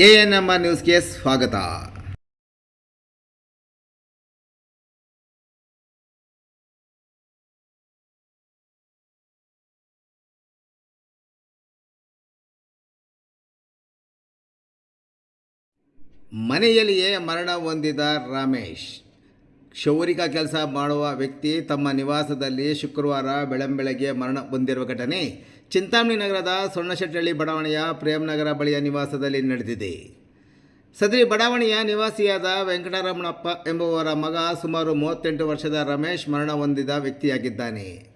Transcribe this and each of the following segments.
A N M R ನ್ಯೂಸ್ಗೆ ಸ್ವಾಗತ. ಮನೆಯಲ್ಲಿಯೇ ಮರಣ ಹೊಂದಿದ ರಮೇಶ್. ಕ್ಷೌರಿಕ ಕೆಲಸ ಮಾಡುವ ವ್ಯಕ್ತಿ ತಮ್ಮ ನಿವಾಸದಲ್ಲಿ ಶುಕ್ರವಾರ ಬೆಳಂಬೆಳಗ್ಗೆ ಮರಣ ಹೊಂದಿರುವ ಘಟನೆ ಚಿಂತಾಮಣಿ ನಗರದ ಸೊಣ್ಣಶೆಟ್ಟಳ್ಳಿ ಬಡಾವಣೆಯ ಪ್ರೇಮ್ನಗರ ಬಳಿಯ ನಿವಾಸದಲ್ಲಿ ನಡೆದಿದೆ. ಸದರಿ ಬಡಾವಣೆಯ ನಿವಾಸಿಯಾದ ವೆಂಕಟರಮಣಪ್ಪ ಎಂಬುವರ ಮಗ ಸುಮಾರು ಮೂವತ್ತೆಂಟು ವರ್ಷದ ರಮೇಶ್ ಮರಣ ಹೊಂದಿದ ವ್ಯಕ್ತಿಯಾಗಿದ್ದಾನೆ.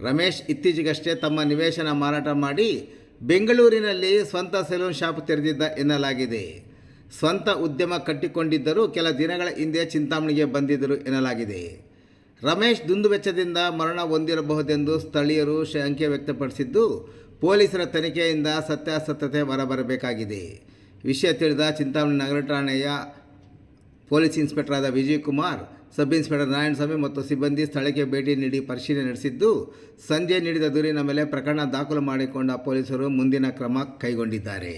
ರಮೇಶ್ ಇತ್ತೀಚೆಗಷ್ಟೇ ತಮ್ಮ ನಿವೇಶನ ಮಾರಾಟ ಮಾಡಿ ಬೆಂಗಳೂರಿನಲ್ಲಿ ಸ್ವಂತ ಸೆಲೂನ್ ಶಾಪ್ ತೆರೆದಿದ್ದ ಎನ್ನಲಾಗಿದೆ. ಸ್ವಂತ ಉದ್ಯಮ ಕಟ್ಟಿಕೊಂಡಿದ್ದರೂ ಕೆಲ ದಿನಗಳ ಹಿಂದೆ ಚಿಂತಾಮಣಿಗೆ ಬಂದಿದ್ದರು ಎನ್ನಲಾಗಿದೆ. ರಮೇಶ್ ದುಂದುವೆಚ್ಚದಿಂದ ಮರಣ ಹೊಂದಿರಬಹುದೆಂದು ಸ್ಥಳೀಯರು ಶಂಕೆ ವ್ಯಕ್ತಪಡಿಸಿದ್ದು, ಪೊಲೀಸರ ತನಿಖೆಯಿಂದ ಸತ್ಯಾಸತ್ಯತೆ ಹೊರಬರಬೇಕಾಗಿದೆ. ವಿಷಯ ತಿಳಿದ ಚಿಂತಾಮಣಿ ನಗರ ಠಾಣೆಯ ಪೊಲೀಸ್ ಇನ್ಸ್ಪೆಕ್ಟರ್ ಆದ ವಿಜಯ್ ಕುಮಾರ್ ಸಬ್ ಇನ್ಸ್ಪೆಕ್ಟರ್ ನಾರಾಯಣಸ್ವಾಮಿ ಮತ್ತು ಸಿಬ್ಬಂದಿ ಸ್ಥಳಕ್ಕೆ ಭೇಟಿ ನೀಡಿ ಪರಿಶೀಲನೆ ನಡೆಸಿದ್ದು, ಸಂಜೆ ನೀಡಿದ ದೂರಿನ ಮೇಲೆ ಪ್ರಕರಣ ದಾಖಲು ಮಾಡಿಕೊಂಡ ಪೊಲೀಸರು ಮುಂದಿನ ಕ್ರಮ ಕೈಗೊಂಡಿದ್ದಾರೆ.